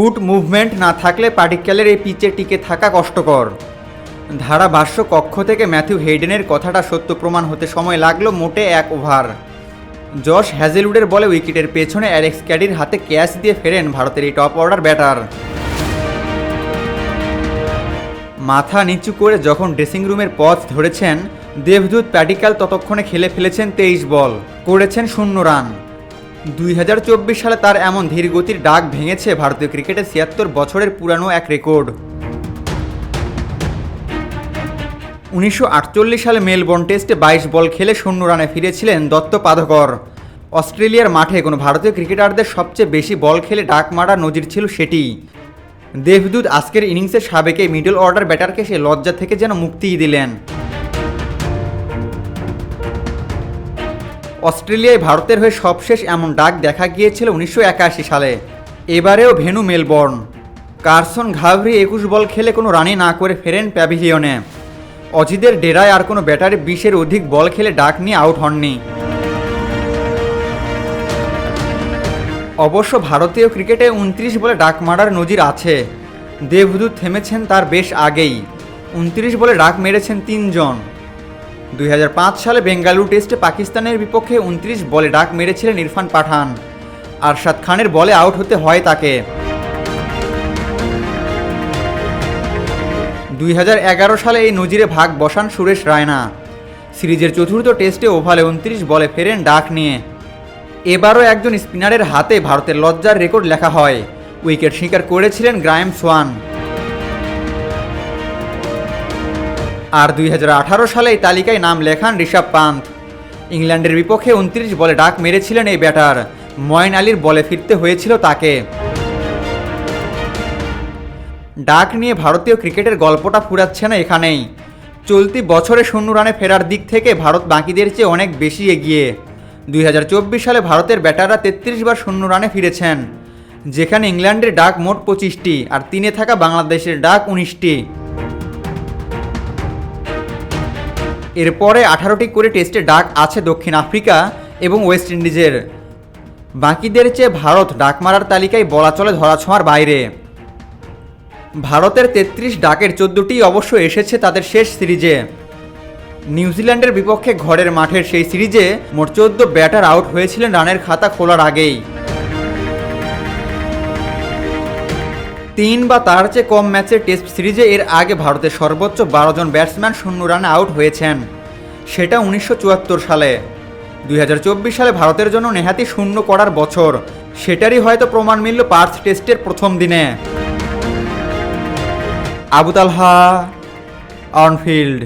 Foot movement না থাকলে পার্টিকেলের এই পিচে টিকে থাকা কষ্টকর। ধারা ধারাভাষ্য কক্ষ থেকে ম্যাথিউ হেইডেনের কথাটা সত্য প্রমাণ হতে সময় লাগল মোটে এক ওভার। জশ হ্যাজেলউডের বলে উইকেটের পেছনে অ্যালেক্স ক্যাডির হাতে ক্যাচ দিয়ে ফেরেন ভারতের এই টপ অর্ডার ব্যাটার। মাথা নিচু করে যখন ড্রেসিং রুমের পথ ধরেছেন, দেবদূত প্যাটিকাল ততক্ষণে খেলে ফেলেছেন তেইশ বল, করেছেন শূন্য রান। দুই হাজার চব্বিশ সালে তার এমন ধীরগতির ডাক ভেঙেছে ভারতীয় ক্রিকেটে ছিয়াত্তর বছরের পুরানো এক রেকর্ড। উনিশশো আটচল্লিশ সালে মেলবোর্ন টেস্টে বাইশ বল খেলে শূন্য রানে ফিরেছিলেন দত্ত পাধকর অস্ট্রেলিয়ার মাঠে কোনো ভারতীয় ক্রিকেটারদের সবচেয়ে বেশি বল খেলে ডাক মারা নজির ছিল সেটি। দেবদূত আজকের ইনিংসের সাবেকে মিডল অর্ডার ব্যাটারকে সে লজ্জা থেকে যেন মুক্তিই দিলেন। অস্ট্রেলিয়ায় ভারতের হয়ে সবশেষ এমন ডাক দেখা গিয়েছিল উনিশশো একাশি সালে। এবারেও ভেনু মেলবোর্ন। কার্সন ঘাভরি একুশ বল খেলে কোনো রানই না করে ফেরেন প্যাভিলিয়নে। অজিদের ডেরায় আর কোনো ব্যাটারে বিশের অধিক বল খেলে ডাক নিয়ে আউট হননি। অবশ্য ভারতীয় ক্রিকেটে উনত্রিশ বলে ডাক মারার নজির আছে। দেবদূত থেমেছেন তার বেশ আগেই। উনত্রিশ বলে ডাক মেরেছেন তিনজন। দুই হাজার পাঁচ সালে বেঙ্গালুরু টেস্টে পাকিস্তানের বিপক্ষে উনত্রিশ বলে ডাক মেরেছিলেন ইরফান পাঠান। আরশাদ খানের বলে আউট হতে হয় তাকে। দুই হাজার এগারো সালে এই নজিরে ভাগ বসান সুরেশ রায়না। সিরিজের চতুর্থ টেস্টে ওভালে উনত্রিশ বলে ফেরেন ডাক নিয়ে। এবারও একজন স্পিনারের হাতে ভারতের লজ্জার রেকর্ড লেখা হয়। উইকেট শিকার করেছিলেন গ্রায়েম সোয়ান। আর দুই হাজার আঠারো সালে এই তালিকায় নাম লেখান ঋষভ পান্ত ইংল্যান্ডের বিপক্ষে উনত্রিশ বলে ডাক মেরেছিলেন এই ব্যাটার। ময়ন আলীর বলে ফিরতে হয়েছিল তাকে। ডাক নিয়ে ভারতীয় ক্রিকেটের গল্পটা ফুরাচ্ছে না এখানেই। চলতি বছরে শূন্য রানে ফেরার দিক থেকে ভারত বাকিদের চেয়ে অনেক বেশি এগিয়ে। দুই হাজার চব্বিশ সালে ভারতের ব্যাটাররা তেত্রিশ বার শূন্য রানে ফিরেছেন, যেখানে ইংল্যান্ডের ডাক মোট পঁচিশটি আর তিনে থাকা বাংলাদেশের ডাক উনিশটি। এরপরে আঠারোটি করে টেস্টে ডাক আছে দক্ষিণ আফ্রিকা এবং ওয়েস্ট ইন্ডিজের। বাকিদের চেয়ে ভারত ডাক মারার তালিকায় বলা চলে ধরাছোঁয়ার বাইরে। ভারতের তেত্রিশ ডাকের চোদ্দোটি অবশ্য এসেছে তাদের শেষ সিরিজে। নিউজিল্যান্ডের বিপক্ষে ঘরের মাঠের সেই সিরিজে মোট চোদ্দ ব্যাটার আউট হয়েছিলেন রানের খাতা খোলার আগেই। তিন বা তার চেয়ে কম ম্যাচের টেস্ট সিরিজে এর আগে ভারতের সর্বোচ্চ বারো জন ব্যাটসম্যান শূন্য রানে আউট হয়েছেন। সেটা উনিশশো চুয়াত্তর সালে। দুই হাজার চব্বিশ সালে ভারতের জন্য নেহাতি শূন্য করার বছর। সেটারই হয়তো প্রমাণ মিলল পার্থ টেস্টের প্রথম দিনে। Abu Talha, on field.